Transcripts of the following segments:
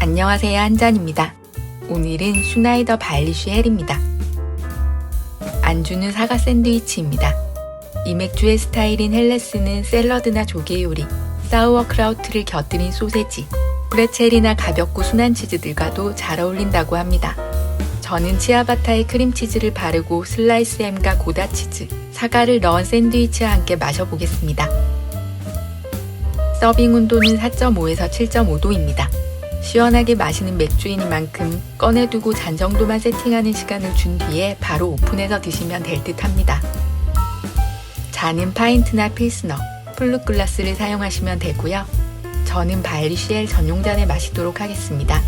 안녕하세요 한잔입니다. 오늘은 슈나이더 바일리쉬 헬입니다. 안주는 사과 샌드위치입니다. 이 맥주의 스타일인 헬레스는 샐러드나 조개 요리, 사우어크라우트를 곁들인 소세지, 프레첼이나 가볍고 순한 치즈들과도 잘 어울린다고 합니다. 저는 치아바타에 크림치즈를 바르고 슬라이스 햄과 고다 치즈, 사과를 넣은 샌드위치와 함께 마셔보겠습니다. 서빙 온도는 4.5에서 7.5도입니다. 시원하게 마시는 맥주이니만큼 꺼내두고 잔 정도만 세팅하는 시간을 준 뒤에 바로 오픈해서 드시면 될 듯 합니다. 잔은 파인트나 필스너, 플룻글라스를 사용하시면 되고요. 저는 바이리쉬엘 전용잔에 마시도록 하겠습니다.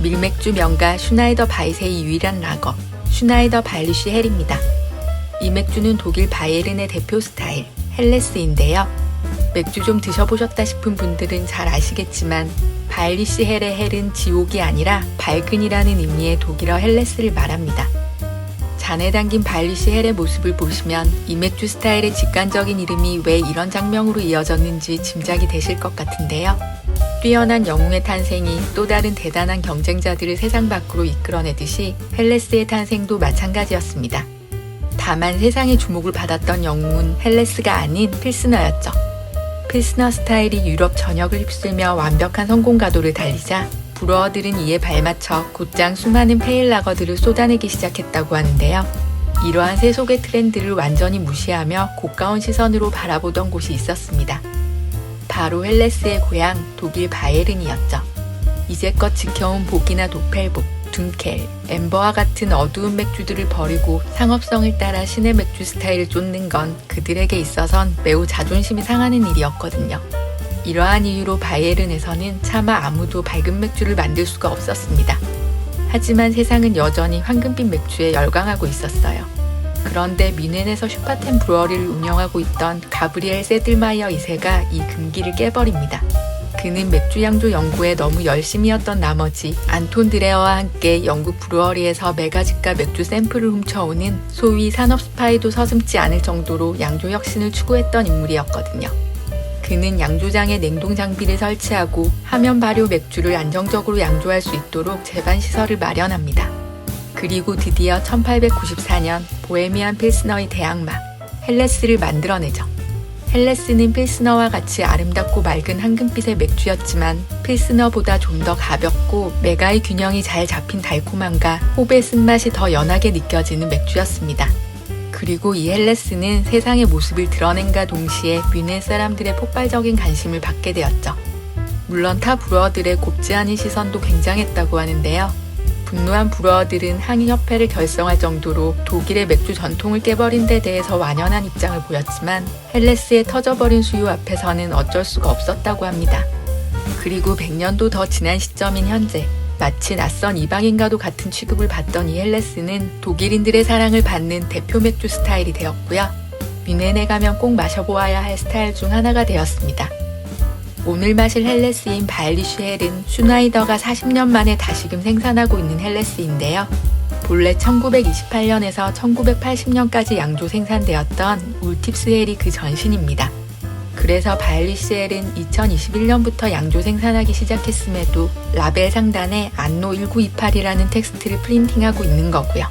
밀맥주 명가 슈나이더 바이세의 유일한 라거, 슈나이더 바이리쉬 헬입니다. 이 맥주는 독일 바이에른의 대표 스타일, 헬레스인데요. 맥주 좀 드셔보셨다 싶은 분들은 잘 아시겠지만 바일리시 헬의 헬은 지옥이 아니라 밝은이라는 의미의 독일어 헬레스를 말합니다. 잔에 담긴 바일리시 헬의 모습을 보시면 이 맥주 스타일의 직관적인 이름이 왜 이런 장명으로 이어졌는지 짐작이 되실 것 같은데요. 뛰어난 영웅의 탄생이 또 다른 대단한 경쟁자들을 세상 밖으로 이끌어내듯이 헬레스의 탄생도 마찬가지였습니다. 다만 세상의 주목을 받았던 영웅은 헬레스가 아닌 필스너였죠. 필스너 스타일이 유럽 전역을 휩쓸며 완벽한 성공 가도를 달리자 브루어들은 이에 발맞춰 곧장 수많은 페일라거들을 쏟아내기 시작했다고 하는데요. 이러한 세속의 트렌드를 완전히 무시하며 고가운 시선으로 바라보던 곳이 있었습니다. 바로 헬레스의 고향 독일 바이에른이었죠. 이제껏 지켜온 복이나 도펠복, 둔켈, 엠버와 같은 어두운 맥주들을 버리고 상업성을 따라 신의 맥주 스타일을 쫓는 건 그들에게 있어선 매우 자존심이 상하는 일이었거든요. 이러한 이유로 바이에른에서는 차마 아무도 밝은 맥주를 만들 수가 없었습니다. 하지만 세상은 여전히 황금빛 맥주에 열광하고 있었어요. 그런데 미넨에서 슈파텐 브루어리를 운영하고 있던 가브리엘 세들마이어 2세가 이 금기를 깨버립니다. 그는 맥주 양조 연구에 너무 열심이었던 나머지 안톤 드레어와 함께 영국 브루어리에서 메가지가 맥주 샘플을 훔쳐오는 소위 산업 스파이도 서슴지 않을 정도로 양조 혁신을 추구했던 인물이었거든요. 그는 양조장에 냉동 장비를 설치하고 하면 발효 맥주를 안정적으로 양조할 수 있도록 제반 시설을 마련합니다. 그리고 드디어 1894년 보헤미안 필스너의 대항마 헬레스를 만들어내죠. 헬레스는 필스너와 같이 아름답고 맑은 황금빛의 맥주였지만 필스너보다 좀 더 가볍고 메가의 균형이 잘 잡힌 달콤함과 호배 쓴맛이 더 연하게 느껴지는 맥주였습니다. 그리고 이 헬레스는 세상의 모습을 드러낸과 동시에 뮌헨 사람들의 폭발적인 관심을 받게 되었죠. 물론 타 브루어들의 곱지 않은 시선도 굉장했다고 하는데요. 분노한 브루어들은 항의협회를 결성할 정도로 독일의 맥주 전통을 깨버린 데 대해서 완연한 입장을 보였지만 헬레스의 터져버린 수요 앞에서는 어쩔 수가 없었다고 합니다. 그리고 100년도 더 지난 시점인 현재 마치 낯선 이방인과도 같은 취급을 받던 이 헬레스는 독일인들의 사랑을 받는 대표 맥주 스타일이 되었고요. 뮌헨에 가면 꼭 마셔보아야 할 스타일 중 하나가 되었습니다. 오늘 마실 헬레스인 바일리쉬 헬은 슈나이더가 40년 만에 다시금 생산하고 있는 헬레스인데요. 본래 1928년에서 1980년까지 양조 생산되었던 울팁스 헬이 그 전신입니다. 그래서 바일리쉬 헬은 2021년부터 양조 생산하기 시작했음에도 라벨 상단에 안노 1928이라는 텍스트를 프린팅하고 있는 거고요.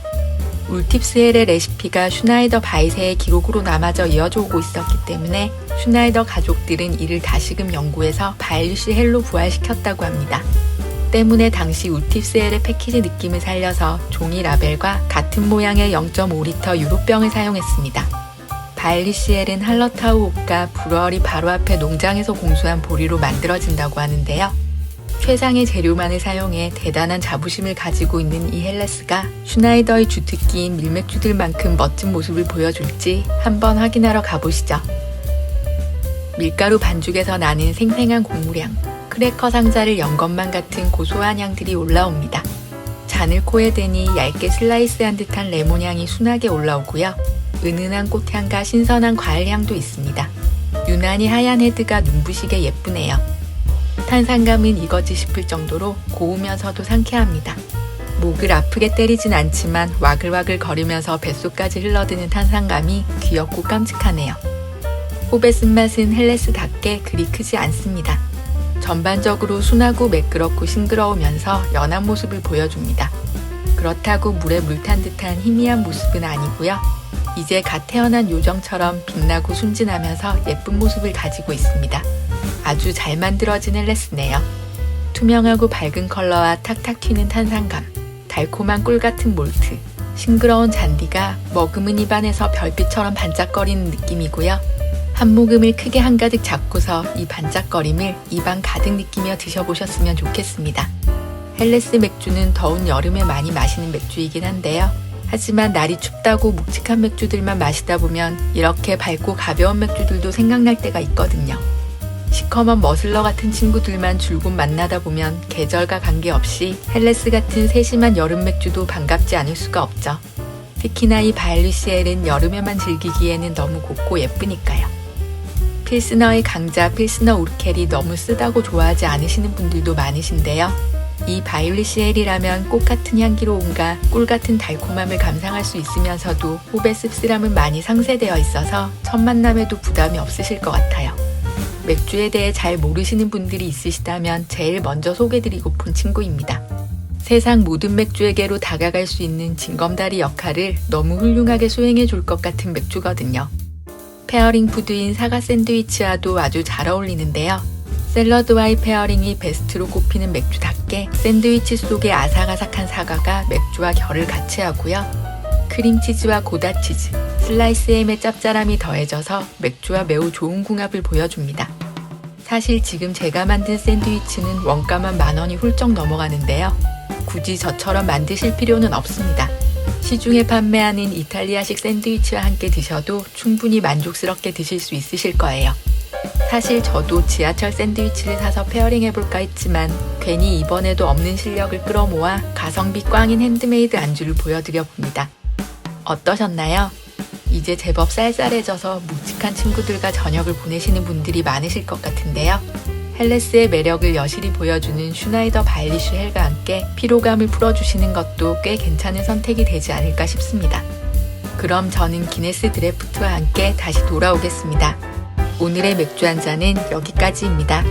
울팁스 헬의 레시피가 슈나이더 바이세의 기록으로 남아져 이어져 오고 있었기 때문에 슈나이더 가족들은 이를 다시금 연구해서 바일리쉬 헬로 부활시켰다고 합니다. 때문에 당시 울팁스 헬의 패키지 느낌을 살려서 종이 라벨과 같은 모양의 0.5리터 유로병을 사용했습니다. 바일리쉬 헬은 할러타우 옥과 브루어리 바로 앞에 농장에서 공수한 보리로 만들어진다고 하는데요. 최상의 재료만을 사용해 대단한 자부심을 가지고 있는 이 헬레스가 슈나이더의 주특기인 밀맥주들만큼 멋진 모습을 보여줄지 한번 확인하러 가보시죠. 밀가루 반죽에서 나는 생생한 곡물향, 크래커 상자를 연 것만 같은 고소한 향들이 올라옵니다. 잔을 코에 대니 얇게 슬라이스한 듯한 레몬향이 순하게 올라오고요. 은은한 꽃향과 신선한 과일향도 있습니다. 유난히 하얀 헤드가 눈부시게 예쁘네요. 탄산감은 이거지 싶을 정도로 고우면서도 상쾌합니다. 목을 아프게 때리진 않지만 와글와글 거리면서 뱃속까지 흘러드는 탄산감이 귀엽고 깜찍하네요. 호배 쓴맛은 헬레스답게 그리 크지 않습니다. 전반적으로 순하고 매끄럽고 싱그러우면서 연한 모습을 보여줍니다. 그렇다고 물에 물 탄 듯한 희미한 모습은 아니고요. 이제 갓 태어난 요정처럼 빛나고 순진하면서 예쁜 모습을 가지고 있습니다. 아주 잘 만들어진 헬레스네요. 투명하고 밝은 컬러와 탁탁 튀는 탄산감, 달콤한 꿀 같은 몰트, 싱그러운 잔디가 머금은 입안에서 별빛처럼 반짝거리는 느낌이고요. 한 모금을 크게 한가득 잡고서 이 반짝거림을 입안 가득 느끼며 드셔보셨으면 좋겠습니다. 헬레스 맥주는 더운 여름에 많이 마시는 맥주이긴 한데요. 하지만 날이 춥다고 묵직한 맥주들만 마시다 보면 이렇게 밝고 가벼운 맥주들도 생각날 때가 있거든요. 시커먼 머슬러 같은 친구들만 줄곧 만나다 보면 계절과 관계없이 헬레스 같은 세심한 여름 맥주도 반갑지 않을 수가 없죠. 특히나 이 바일리시엘은 여름에만 즐기기에는 너무 곱고 예쁘니까요. 필스너의 강자 필스너 우르켈이 너무 쓰다고 좋아하지 않으시는 분들도 많으신데요. 이 바이올리시엘이라면 꽃 같은 향기로움과 꿀 같은 달콤함을 감상할 수 있으면서도 호배 씁쓸함은 많이 상쇄되어 있어서 첫 만남에도 부담이 없으실 것 같아요. 맥주에 대해 잘 모르시는 분들이 있으시다면 제일 먼저 소개드리고픈 친구입니다. 세상 모든 맥주에게로 다가갈 수 있는 징검다리 역할을 너무 훌륭하게 수행해 줄 것 같은 맥주거든요. 페어링 푸드인 사과 샌드위치와도 아주 잘 어울리는데요. 샐러드와의 페어링이 베스트로 꼽히는 맥주답게 샌드위치 속의 아삭아삭한 사과가 맥주와 결을 같이 하고요. 크림치즈와 고다치즈, 슬라이스 햄의 짭짤함이 더해져서 맥주와 매우 좋은 궁합을 보여줍니다. 사실 지금 제가 만든 샌드위치는 원가만 만 원이 훌쩍 넘어가는데요. 굳이 저처럼 만드실 필요는 없습니다. 시중에 판매하는 이탈리아식 샌드위치와 함께 드셔도 충분히 만족스럽게 드실 수 있으실 거예요. 사실 저도 지하철 샌드위치를 사서 페어링 해볼까 했지만 괜히 이번에도 없는 실력을 끌어모아 가성비 꽝인 핸드메이드 안주를 보여드려 봅니다. 어떠셨나요? 이제 제법 쌀쌀해져서 묵직한 친구들과 저녁을 보내시는 분들이 많으실 것 같은데요. 헬레스의 매력을 여실히 보여주는 슈나이더 바일리쉬 헬과 함께 피로감을 풀어주시는 것도 꽤 괜찮은 선택이 되지 않을까 싶습니다. 그럼 저는 기네스 드래프트와 함께 다시 돌아오겠습니다. 오늘의 맥주 한 잔은 여기까지입니다.